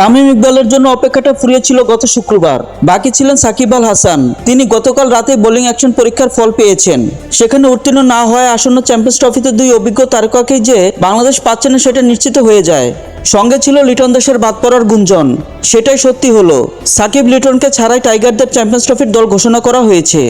তামিম ইকবালের জন্য অপেক্ষাটা ফুরিয়েছিল গত শুক্রবার। বাকি ছিলেন সাকিব আল হাসান। তিনি গতকাল রাতে বোলিং অ্যাকশন পরীক্ষার ফল পেয়েছেন। সেখানে উত্তীর্ণ না হওয়ায় আসন্ন চ্যাম্পিয়ন্স ট্রফিতে দুই অভিজ্ঞ তারকাকেই যে বাংলাদেশ পাচ্ছে না সেটা নিশ্চিত হয়ে যায়। সঙ্গে ছিল লিটন দাসের বাদ পড়ার গুঞ্জন। সেটাই সত্যি হলো। সাকিব লিটনকে ছাড়াই টাইগারদের চ্যাম্পিয়ন্স ট্রফির দল ঘোষণা করা হয়েছে।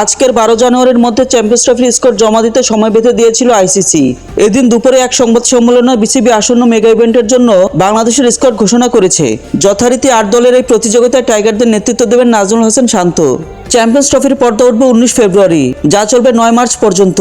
আজকের বারো জানুয়ারির মধ্যে চ্যাম্পিয়ন্স ট্রফির স্কোর জমা দিতে সময় বেঁধে দিয়েছিল আইসিসি। এদিন দুপুরে এক সংবাদ সম্মেলনে বিসিবি আসন্ন মেগা ইভেন্টের জন্য বাংলাদেশের স্কোর ঘোষণা করেছে। যথারীতি আট দলের এই প্রতিযোগিতায় টাইগারদের নেতৃত্ব দেবেন নাজমুল হোসেন শান্ত। চ্যাম্পিয়ন্স ট্রফির পর্দা উঠবে উনিশ ফেব্রুয়ারি, যা চলবে নয় মার্চ পর্যন্ত।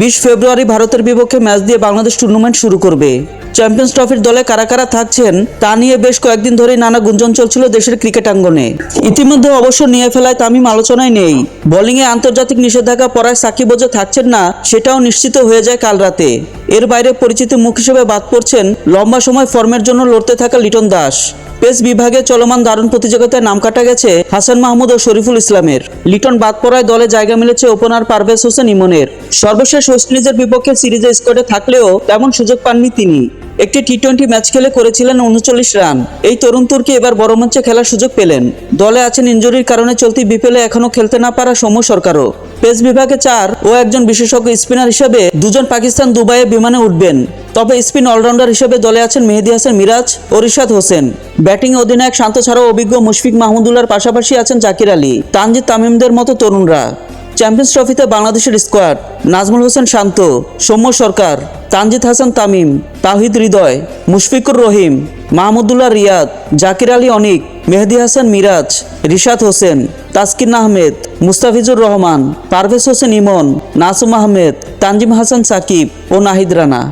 বিশ ফেব্রুয়ারি ভারতের বিপক্ষে ম্যাচ দিয়ে বাংলাদেশ টুর্নামেন্ট শুরু করবে। চ্যাম্পিয়ন্স ট্রফির দলে কারা কারা থাকছেন, তা নিয়ে বেশ কয়েকদিন ধরেই নানা গুঞ্জন চলছিল দেশের ক্রিকেট আঙ্গনে। ইতিমধ্যে অবশ্য নিয়ে ফেলায় তামিম আলোচনায় নেই। বোলিংয়ে আন্তর্জাতিক নিষেধাজ্ঞা পড়ায় সাকিব যে থাকছেন না, সেটাও নিশ্চিত হয়ে যায় কাল রাতে। এর বাইরে পরিচিত মুখ হিসেবে বাদ পড়ছেন লম্বা সময় ফর্মের জন্য লড়তে থাকা লিটন দাস। পেস বিভাগে চলমান দারুণ প্রতিযোগিতায় নাম কাটা গেছে হাসান মাহমুদ ও শরীফুল ইসলামের। লিটন বাদ পড়ায় দলে জায়গা মিলেছে ওপেনার পারভেজ হোসেন ইমনের। সর্বশেষ ওয়েস্ট ইন্ডিজের বিপক্ষে সিরিজে স্কোয়াডে থাকলেও তেমন সুযোগ পাননি তিনি। একটি টি টোয়েন্টি ম্যাচ খেলে করেছিলেন উনচল্লিশ রান। এই তরুণ তুর্কি এবার বড় মঞ্চে খেলার সুযোগ পেলেন। দলে আছেন ইঞ্জুরির কারণে চলতি বিপিএলে এখনও খেলতে না পারা সৌম্য সরকারও। পেস বিভাগে চার ও একজন বিশেষজ্ঞ স্পিনার হিসেবে দুজন পাকিস্তান দুবাইয়ে বিমানে উঠবেন। তবে স্পিন অলরাউন্ডার হিসেবে দলে আছেন মেহেদি হাসান, মিরাজ ও রিশাদ হোসেন। ব্যাটিং অধিনায়ক শান্ত ছাড়াও অভিজ্ঞ মুশফিক মাহমুদুল্লার পাশাপাশি আছেন জাকির আলী, তানজিদ তামিমদের মতো তরুণরা। চ্যাম্পিয়ন্স ট্রফিতে বাংলাদেশের স্কোয়াড, নাজমুল হোসেন শান্ত, সৌম্য সরকার, তানজিদ হাসান তামিম, তাহিদ হৃদয়, মুশফিকুর রহিম, মাহমুদুল্লাহ রিয়াদ, জাকির আলী অনিক, মেহেদি হাসান, মিরাজ, রিশাদ হোসেন, তাসকিন আহমেদ, মুস্তাফিজুর রহমান, পারভেজ হোসেন ইমন, নাসুম আহমেদ, তানজিম হাসান সাকিব ও নাহিদ রানা।